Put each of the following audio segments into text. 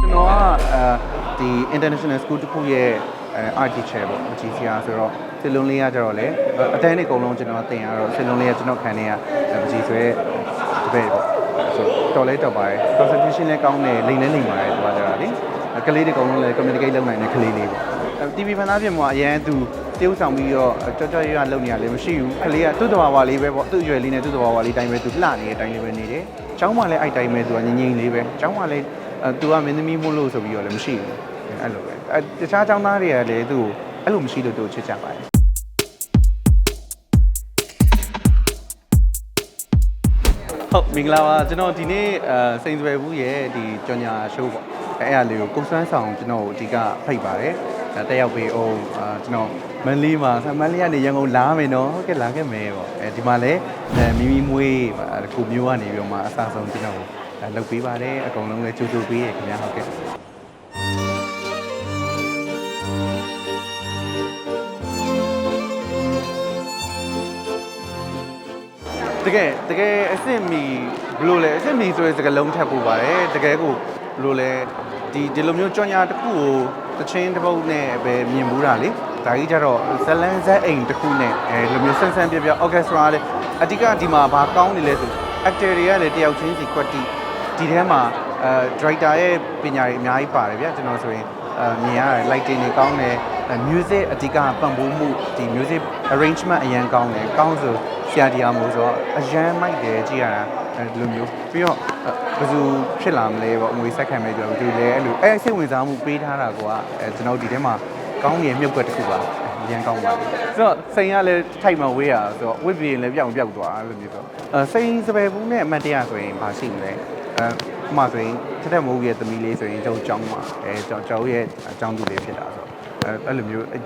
ကျွန်တော်ကအဲဒီ international school တစ်ခုရဲ့အဲ art teacher ပေါ့အကြီးဆရာဆိုတော့စစ်လုံးလေးကကြတော့လေအတန်းတွေအကုန်လုံးကျွန်တော်သင်ရတော့စစ်လုံးလေးကကျွန်တော်ခံနေရအကြီးဆိုရဲတပည့်ပေါ့ဆိုတော်လဲတော်ပါတယ် concentration လည်းကောင်းတယ်လိမ်လဲလိမ်ပါတယ်သူကကြတာလေကလေးတွေအကုန်လုံးလည်း communicate လုပ်နိုင်တဲ့ကလေးလေးပေါ့ TV ဖန်သားပြင်မှာအရန်သူတရုပ်ဆောင်ပြီးတော့ကြော့ကြော့ရွရွလုပ်နေရလည်းမရှိဘူးကလေးကသူ့တဘာဝလေးပဲပေါ့သူ့အရွယ်လေးနဲ့သူ့တဘာဝလေးတိုင်းပဲသူလှနေတဲ့အတိုင်းလေးပဲနေတယ်။ကျောင်းမှလည်းအဲ့တိုင်းပဲသူကငြိမ်ငြိမ်လေးပဲ။ကျောင်းမှလည်းအဲ သူကမင်းသမီးမို့လို့ဆိုပြီးတော့လည်းမရှိဘူး။အဲ့လိုပဲ။အဲတခြားကျောင်းသားတွေကလည်းသူ့ကိုအဲ့လိုမရှိလို့သူ့ကိုချစ်ကြပါတယ်။ဟုတ်မင်္ဂလာပါကျွန်တော်ဒီနေ့အဲစိန်စွယ်ဘူးရဲ့ဒီကြော်ညာရှိုးပေါ့အဲအဲ့အရာလေးကိုကိုစွမ်းဆောင်ကျွန်တော်ကိုအဓိကဖိတ်ပါတယ်အဲတက်ရောက်ပေးအောင်အာကျွန်တော်မန်လေးမှာမန်လေးကနေရန်ကုန်လာမယ်နော်ဟုတ်ကဲ့လာခဲ့မယ်ပေါ့အဲဒီမှာလည်းအဲမိမိမွေးဒီကိုမျိုးကနေပြီးတော့မှအစားဆုံးကျွန်တော်ကိုအဲ လုပ်ပေးပါတယ်အကုန်လုံးလည်းကြိုးကြိုးပေးရခင်ဗျာဟုတ်ကဲ့တကယ်တကယ်အစ်စ်မီဘယ်လိုလဲအစ်စ်မီဆိုတဲ့စကားလုံးထပ်ပို့ပါတယ်တကယ်ကိုဘယ်လိုလဲဒီဒီလိုမျိုးကြော်ညာတစ်ခုကိုတချင်းတစ်ပုတ်နဲ့ပဲမြင်ဘူးတာလေဒါကြီးကြတော့ဇလန်ဇက်အိမ်တစ်ခုနဲ့အဲလိုမျိုးဆန်းဆန်းပြပြ orchestra လေအဓိကဒီမှာဘာကောင်းနေလဲဆို actor တွေကလည်းတယောက်ချင်းစီကွက်တီ ဒီထဲမှာအဲ director ရဲ့ပညာတွေအများကြီးပါတယ်ဗျာကျွန်တော်ဆိုရင်အဲမြင်ရတယ် lighting တွေကောင်းတယ်အဲ music အဓိကပံ့ပိုးမှုဒီ music arrangement အရန်ကောင်းတယ်ကောင်းဆိုဆရာတရားမို့ဆိုတော့အရန်မိုက်တယ်ကြည့်ရတာအဲဒီလိုမျိုးပြီးတော့ဘယ်သူဖြစ်လာမလဲပေါ့ငွေဆက်ခံမယ်ပြောပြီးသူလည်းအဲ့လိုအဲစိတ်ဝင်စားမှုပေးထားတာကအဲကျွန်တော်ဒီထဲမှာကောင်းနေမြုပ်ကွက်တစ်ခုပါ အရန်ကောင်းပါဆိုတော့စိန်ကလည်းထိုက်မှဝေးရဆိုတော့ဝစ်ပြီးရင်လည်းပြောင်းပြောက်သွားအဲ့လိုမျိုးဆိုအဲစိန်စပယ်ဘူးနဲ့အမတ်တရဆိုရင်ဘာရှိမလဲအဲဥပမာဆိုရင်တက်တဲ့မိုးရဲ့သမီးလေးဆိုရင်ကျွန်တော်ကျောင်းမှာအဲကျွန်တော်ရဲ့အကြောင်းသူလေးဖြစ်တာဆိုတော့အဲအဲ့လိုမျိုးအဲ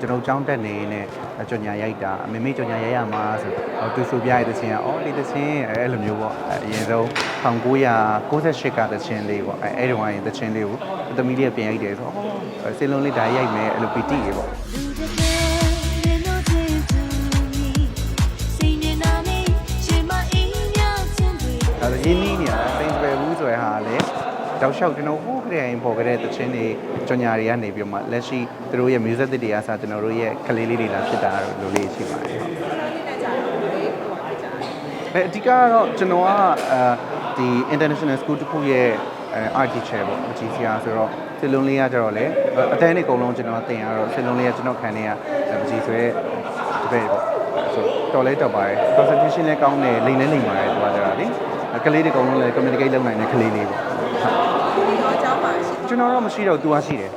ကျွန်တော်ကြောင်းတက်နေနေကြော်ညာရိုက်တာအမေမေကြော်ညာရိုက်ရမှာဆိုတော့သူဆိုပြရတဲ့ချင်းကအော်ဒီတချင်းအဲအဲ့လိုမျိုးပေါ့အဲအရင်ဆုံး1998ကတချင်းလေးပေါ့အဲအဲ့ဒီဝိုင်းတချင်းလေးကိုသမီးလေးကပြန်ရိုက်တယ်ဆိုတော့အော်စင်လုံးလေးဒါရိုက်မယ်အဲ့လိုပီတိရေပေါ့ တွေအဲဒါရင်းနှီးနေတာစိန်စပယ်ဘူးဆိုရဟာလေတောက်လျှောက်ကျွန်တော်ဟိုးကလေးရင်ပေါ်ကြတဲ့တချင်းတွေကြော်ညာတွေကနေပြီးတော့မှလက်ရှိသူတို့ရဲ့ music တွေအားစားကျွန်တော်တို့ရဲ့ကလေးလေးတွေလာဖြစ်တာတော့လိုလေးရှိပါတယ်အဲအဓိကကတော့ကျွန်တော်ကအဲဒီ international school တစ်ခုရဲ့အဲ art teacher ပေါ့အကြီးဆရာဆိုတော့စစ်လုံးလေးကကြတော့လေအတန်းတွေအကုန်လုံးကျွန်တော်သင်ရတော့စစ်လုံးလေးကကျွန်တော်ခံနေရအကြီးဆိုရဲတပည့်ပေါ့ဆိုတော်လဲတော်ပါတယ် concentration လည်းကောင်းတယ်လိမ်လဲလိမ်ပါတယ်သူကကြတာလေ ကလေးတွေအကုန်လုံးလည်း communicate လုပ်နိုင်တဲ့ကလေးလေးပေါ့ကျွန်တော်တော့မရှိတော့သူကရှိတယ်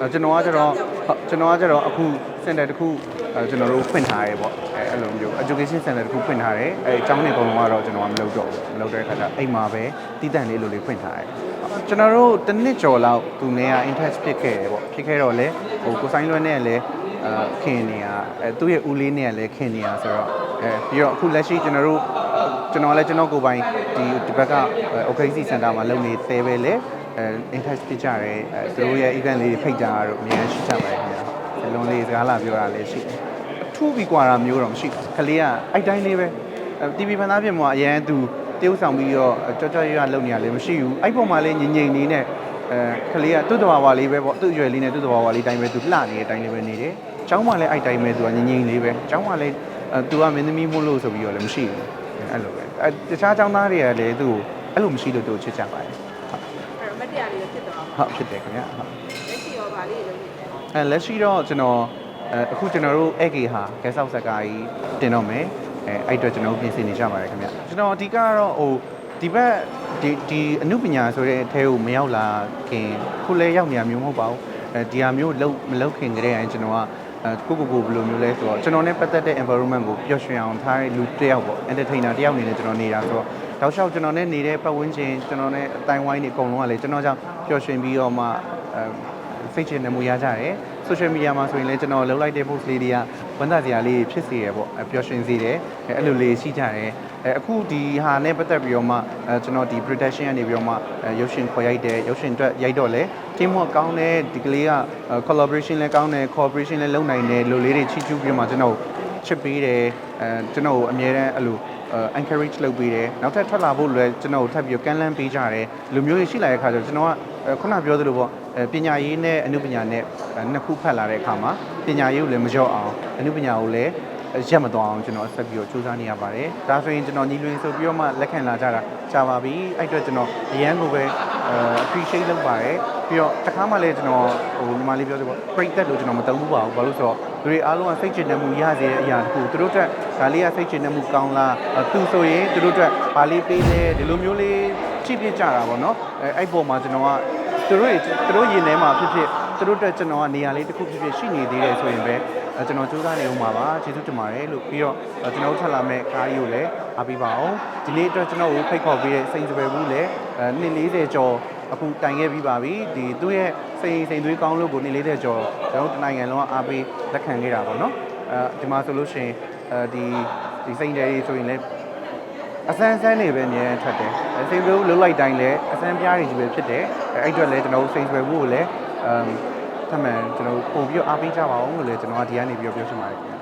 အဲကျွန်တော်ကကြတော့ဟုတ်ကျွန်တော်ကကြတော့အခု center တစ်ခုအဲကျွန်တော်တို့ဖွင့်ထားရဲပေါ့အဲအဲ့လိုမျိုး education center တစ်ခုဖွင့်ထားတယ်အဲအကြောင်းတွေအကုန်လုံးကတော့ကျွန်တော်ကမလုပ်တော့ဘူးမလုပ်တဲ့အခါကျအိမ်မှာပဲတည်တံ့လေးလိုလေးဖွင့်ထားတယ်ကျွန်တော်တို့တစ်နှစ်ကျော်လောက်သူနဲ့က interest ဖြစ်ခဲ့တယ်ပေါ့ဖြစ်ခဲ့တော့လေဟိုကိုဆိုင်လွဲနဲ့လည်းအာခင်နေရအဲသူ့ရဲ့ဦးလေးနဲ့လည်းခင်နေရဆိုတော့အဲပြီးတော့အခုလက်ရှိကျွန်တော်တို့ကျွန်တော်လည်းကျွန်တော်ကိုယ်ပိုင် ဒီဒီဘက်က OKC center မှာလုပ်နေသေးပဲလေအဲ interest ဖြစ်ကြတယ်အဲသူတို့ရဲ့ event လေးတွေဖိတ်ကြတာတော့အများကြီးရှိကြပါတယ်ခင်ဗျာဇလုံးလေးစကားလာပြောတာလည်းရှိတယ်အထူးပြီးကွာတာမျိုးတော့မရှိဘူးခလေးကအဲ့တိုင်းလေးပဲအဲ TV ဖန်သားပြင်မှာအရန်သူတရုပ်ဆောင်ပြီးတော့ကြော့ကြော့ရွရွလုပ်နေရလည်းမရှိဘူးအဲ့ပုံမှာလည်းငြိမ်ငြိမ်လေးနဲ့အဲခလေးကသူ့တဘာဝလေးပဲပေါ့သူ့အရွယ်လေးနဲ့သူ့တဘာဝလေးတိုင်းပဲသူလှနေတဲ့အတိုင်းလေးပဲနေတယ်။ကျောင်းမှလည်းအဲ့တိုင်းပဲသူကငြိမ်ငြိမ်လေးပဲ။ကျောင်းမှလည်းအဲသူကမင်းသမီးမို့လို့ဆိုပြီးတော့လည်းမရှိဘူး။အဲ့လိုပဲ။အဲ တခြားကျောင်းသားတွေကလည်းသူ့ကိုအဲ့လိုမရှိလို့သူ့ကိုချစ်ကြပါတယ်။အဲ့တော့မတရားလေးဖြစ်သွားအောင်ဟုတ်ဖြစ်တယ်ခင်ဗျာဟုတ်လက်ရှိရောဗာလေးလုံးနေတယ်အဲလက်ရှိတော့ကျွန်တော်အဲအခုကျွန်တော်တို့ AK ဟာဂက်ဆောက်စကားကြီးတင်တော့မယ်အဲအဲ့အတွက်ကျွန်တော်တို့ပြင်ဆင်နေကြပါတယ်ခင်ဗျကျွန်တော်အဓိကကတော့ဟိုဒီဘက်ဒီဒီအမှုပညာဆိုတဲ့အထဲကိုမရောက်လာခင်ခုလဲရောက်နေရမျိုးမဟုတ်ပါဘူးအဲဒီဟာမျိုးလုံးမလုံးခင်ကြတဲ့ရင်ကျွန်တော်ကအဲ ကိုကိုကိုဘယ်လိုမျိုးလဲဆိုတော့ကျွန်တော်နဲ့ပတ်သက်တဲ့ environment ကိုပျော်ရွှင်အောင်ထားတဲ့လူတစ်ယောက်ပေါ့ entertainer တစ်ယောက်အနေနဲ့ကျွန်တော်နေတာဆိုတော့တောက်လျှောက်ကျွန်တော်နဲ့နေတဲ့ပတ်ဝန်းကျင်ကျွန်တော်နဲ့အတိုင်းဝိုင်းတွေအကုန်လုံးကလည်းကျွန်တော်ကြောင့်ပျော်ရွှင်ပြီးတော့မှအဲစိတ်ချနေမှုရကြတယ် social media မှာဆိုရင်လည်းကျွန်တော်လှုပ်လိုက်တဲ့ post လေးတွေက ဝန်သားစရာလေးဖြစ်စေရပေါ့အဲပျော်ရွှင်စေတယ်အဲအဲ့လိုလေးရှိကြတယ်အဲအခုဒီဟာနဲ့ပတ်သက်ပြီးတော့မှအဲကျွန်တော်ဒီ production ကနေပြီးတော့မှအဲရုပ်ရှင်ခေါ်ရိုက်တယ်ရုပ်ရှင်အတွက်ရိုက်တော့လဲ team work ကောင်းတယ်ဒီကလေးကအဲ collaboration လည်းကောင်းတယ် cooperation လည်းလုပ်နိုင်တယ်လိုလေးတွေချီးကျူးပြီးတော့မှကျွန်တော်ချစ်ပေးတယ် အဲကျွန်တော်ကိုအမြဲတမ်းအဲ့လို encourage လုပ်ပေးတယ်နောက်ထပ်ထွက်လာဖို့လည်းကျွန်တော်ကိုထပ်ပြီးကမ်းလှမ်းပေးကြတယ်လူမျိုးတွေရှိလာတဲ့အခါကျတော့ကျွန်တော်ကခုနပြောသလိုပေါ့ပညာရေးနဲ့အမှုပညာနဲ့နှစ်ခုဖက်လာတဲ့အခါမှာပညာရေးကိုလည်းမလျော့အောင်အမှုပညာကိုလည်း ရက်မသွားအောင်ကျွန်တော်ဆက်ပြီးတော့စူးစမ်းနေရပါတယ်ဒါဆိုရင်ကျွန်တော်ညီလွင်ဆိုပြီးတော့မှလက်ခံလာကြတာကြာပါပြီအဲ့အတွက်ကျွန်တော်အရန်ကိုပဲ appreciate လုပ်ပါတယ်ပြီးတော့တခါမှလည်းကျွန်တော်ဟိုညီမလေးပြောသလိုပေါ့ break တက်လို့ကျွန်တော်မတုံးဘူးပါဘူးဘာလို့ဆိုတော့သူတွေအားလုံးကစိတ်ချနေမှုရစေတဲ့အရာတစ်ခုသူတို့တက်ဒါလေးကစိတ်ချနေမှုကောင်းလားသူဆိုရင်သူတို့တက်ဘာလေးပေးလဲဒီလိုမျိုးလေးချိပြကြတာပေါ့နော်အဲအဲ့ပေါ်မှာကျွန်တော်ကသူတို့သူတို့ရင်ထဲမှာဖြစ်ဖြစ် သူတို့တက်ကျွန်တော်ကနေရာလေးတစ်ခုဖြစ်ဖြစ်ရှိနေသေးတယ်ဆိုရင်ပဲကျွန်တော်စူးစမ်းနေဦးမှာပါကျေးဇူးတင်ပါတယ်လို့ပြီးတော့ကျွန်တော်ထပ်လာမဲ့ကားကြီးကိုလည်းအားပေးပါအောင်ဒီနေ့အတွက်ကျွန်တော်ကိုဖိတ်ခေါ်ပေးတဲ့စိန်စပယ်ဘူးလည်းနှစ်40ကျော်အခုတိုင်ခဲ့ပြီးပါပြီဒီသူ့ရဲ့စိန်စိန်သွေးကောင်းလို့ကိုနှစ်40ကျော်ကျွန်တော်တနိုင်ငံလုံးကအားပေးလက်ခံခဲ့တာပေါ့နော်အဲဒီမှာဆိုလို့ရှိရင်အဲဒီဒီစိန်တယ်တွေဆိုရင်လည်းအစမ်းဆန်းနေပဲအများကြီးထွက်တယ်။စိန်သွေးလှုပ်လိုက်တိုင်းလည်းအစမ်းပြားတွေကြီးပဲဖြစ်တယ်။အဲ့အတွက်လည်းကျွန်တော်တို့စိန်သွေးဘူးကိုလည်း အမ်ထပ်မံကျွန်တော်ပို့ပြီးအားပေးကြပါအောင်လို့လည်းကျွန်တော်ကဒီကနေပြီးပြောချင်ပါတယ်